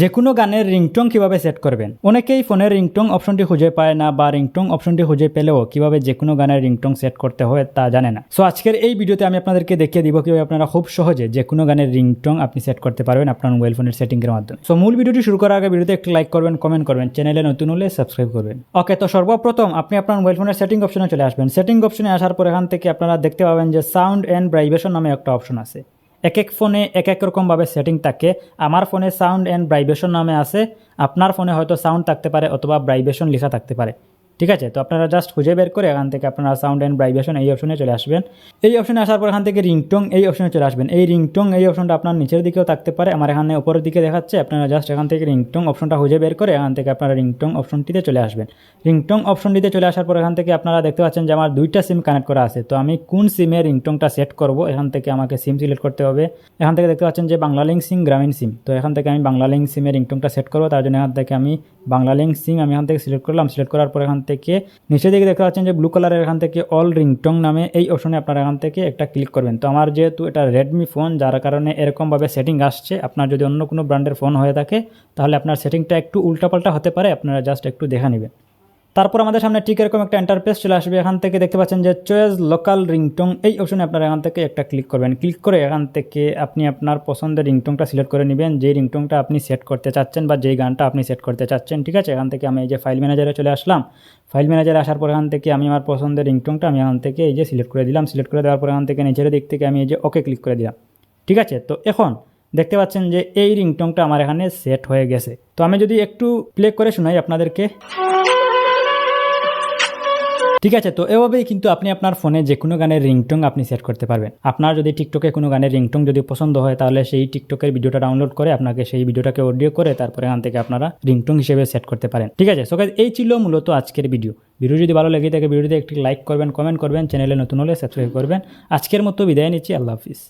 যে কোনো গানের রিংটং কীভাবে সেট করবেন? অনেকেই ফোনের রিংটং অপশনটি খুঁজে পায় না বা রিংটং অপশনটি খুঁজে পেলেও কীভাবে যে কোনো গানের রিংটং সেট করতে হয় তা জানে না। সো আজকের এই ভিডিওতে আমি আপনাদেরকে দেখিয়ে দিব কীভাবে আপনারা খুব সহজে যে কোনো গানের রিংটং আপনি সেট করতে পারবেন আপনার মোবাইল ফোনের সেটিংয়ের মাধ্যমে। সো মূল ভিডিওটি শুরু করার আগে ভিডিওতে একটু লাইক করবেন কমেন্ট করবেন চ্যানেলে নতুন হলে সাবস্ক্রাইব করবেন। ওকে তো সর্বপ্রথম আপনি আপনার মোবাইল ফোনের সেটিং অপশনে চলে আসবেন। সেটিং অপশনে আসার পর এখান থেকে আপনারা দেখতে পাবেন যে সাউন্ড অ্যান্ড ভাইব্রেশন নামে একটা অপশন আছে। এক এক ফোনে এক এক রকমভাবে সেটিং থাকে। আমার ফোনে সাউন্ড অ্যান্ড ব্রাইবেশন নামে আছে। আপনার ফোনে হয়তো সাউন্ড থাকতে পারে অথবা ব্রাইবেশন লেখা থাকতে পারে। ঠিক আছে তো আপনারা জাস্ট খুঁজে বের করে এখান থেকে আপনারা সাউন্ড অ্যান্ড ভাইব্রেশন এই অপশনে চলে আসবেন এই অপশনে আসার পর এখান থেকে রিংটং এই অপশনে চলে আসবেন এই রিংটং এই অপশনটা আপনার নিচের দিকেও থাকতে পারে আমার এখানে উপরের দিকে দেখাচ্ছে আপনারা জাস্ট এখান থেকে রিংটং অপশনটা খুঁজে বের করে এখান থেকে আপনারা রিংটং অপশনটিতে চলে আসবেন রিংটং অপশনটিতে চলে আসার পর এখান থেকে আপনারা দেখতে পাচ্ছেন যে আমার দুইটা সিম কানেক্ট করা আছে তো আমি কোন সিমে রিংটংটা সেট করব এখান থেকে আমাকে সিম সিলেক্ট করতে হবে এখান থেকে দেখতে পাচ্ছেন যে বাংলা লিঙ্ক সিম গ্রামীণ সিম তো এখান থেকে আমি বাংলা লিঙ্ক সিমে রিংটংটা সেট করব তার জন্য এখান থেকে আমি বাংলা লিঙ্ক সিম আমি এখান থেকে সিলেক্ট করলাম সিলেক্ট করার পর এখান থেকে নিচের দিকে দেখতে পাচ্ছেন যে ব্লু কালারের এখান থেকে অল রিংটং নামে এই অপশনে আপনারা এখান থেকে একটা ক্লিক করবেন। তো আমার যেহেতু এটা রেডমি ফোন যার কারণে এরকমভাবে সেটিং আসছে, আপনার যদি অন্য কোনো ব্র্যান্ডের ফোন হয়ে থাকে, তাহলে আপনার সেটিংটা একটু উল্টাপাল্টা হতে পারে, আপনারা জাস্ট একটু দেখা নেবেন। তারপর আমাদের সামনে ঠিক এরকম একটা ইন্টারপেস চলে আসবে। এখান থেকে দেখতে পাচ্ছেন যে চয়েস লোকাল রিংটং এই অপশনে আপনারা এখান থেকে একটা ক্লিক করবেন। ক্লিক করে এখান থেকে আপনি আপনার পছন্দের রিংটংটা সিলেক্ট করে নেবেন। যে রিংটংটা আপনি সেট করতে চাচ্ছেন বা যেই গানটা আপনি সেট করতে চাচ্ছেন, ঠিক আছে? এখান থেকে আমি এই যে ফাইল ম্যানেজারে চলে আসলাম। ফাইল ম্যানেজারে আসার পর এখান থেকে আমি আমার পছন্দের রিংটংটা আমি এখান থেকে এই যে সিলেক্ট করে দিলাম। সিলেক্ট করে দেওয়ার পর এখান থেকে নিচের দিক থেকে আমি এই যে ওকে ক্লিক করে দিলাম। ঠিক আছে? তো এখন দেখতে পাচ্ছেন যে এই রিংটংটা আমার এখানে সেট হয়ে গেছে। তো আমি যদি একটু প্লে করে শোনাই আপনাদেরকে। ঠিক আছে, তো এভাবেই কিন্তু আপনি আপনার ফোনে যে কোনো গানের রিংটং আপনি সেট করতে পারবেন। আপনার যদি টিকটকে কোনো গানের রিংটং যদি পছন্দ হয়, তাহলে সেই টিকটকের ভিডিওটা ডাউনলোড করে আপনাকে সেই ভিডিওটাকে অডিও করে তারপরে এখান থেকে আপনারা রিংটং হিসেবে সেট করতে পারেন। ঠিক আছে সো এই ছিল মূলত আজকের ভিডিও ভিডিও যদি ভালো লেগে থাকে ভিডিওতে একটি লাইক করবেন কমেন্ট করবেন চ্যানেলে নতুন হলে সাবস্ক্রাইব করবেন। আজকের মতো বিদায় নিচ্ছি, আল্লাহ হাফিজ।